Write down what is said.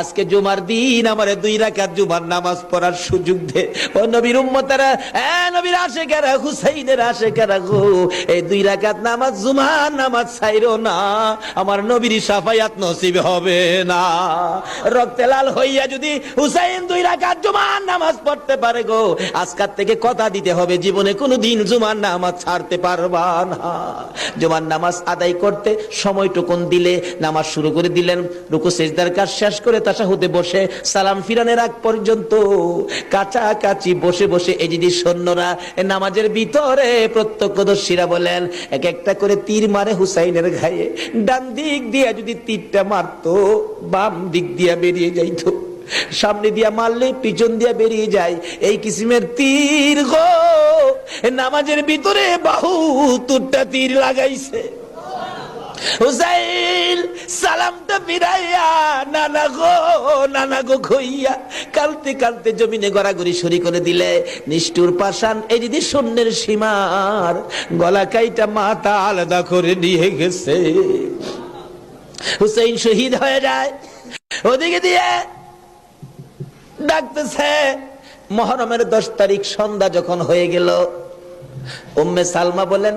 আজকে জুমার দিন, আমার দুই জুমার নামাজ পড়ার সুযোগ দে। ও নবীর উম্মতারা নবীর এই দুই নামাজ জুমার নামাজ না, আমার নবীর নসিব হবে না। রক্তে লাল হইয়া যদি হুসাইন দুই রাকাত জুমার নামাজ পড়তে পারে গো, আজকার থেকে কথা দিতে হবে, জীবনে কোনো দিন জুমার নামাজ ছাড়তে পারবা না। জুমার নামাজ আদায় করতে সময়টুকুন দিলে, নামাজ শুরু করে দিলেন, রুকু, সেজদার কাজ শেষ করে তাসাহুদে বসে, সালাম ফিরানের আগ পর্যন্ত কাছাকাছি বসে বসে এই যদি সৈন্যরা নামাজের ভিতরে প্রত্যক্ষদর্শীরা বলেন, এক একটা করে তীর মারে হুসাইনের ঘায়ে, ডান দিক দিয়া যদি তীরটা মারতো, বাম দিক দিয়া বেরিয়ে যাইতো। সামনে দিয়া মারলে পিছন দিয়া বেরিয়ে যায়, এই কিসিমের তীর গো, নামাজের ভিতরে বাহু তুরটা তীর লাগাইছে। সালামটা ফিরাইয়া নানা গো নানা গো কালতে কালতে জমিনে গড়াগড়ি সরি করে দিলে। নিষ্ঠুর এই যদি শূন্যের সীমার, গলা কাইটা মাথা আলাদা করে নিয়ে গেছে। হুসাইন শহীদ হয়ে যায়। ওদিকে দিয়ে ডাকতেছে, মহরমের দশ তারিখ সন্ধ্যা যখন হয়ে গেল, উম্মে সালমা বলেন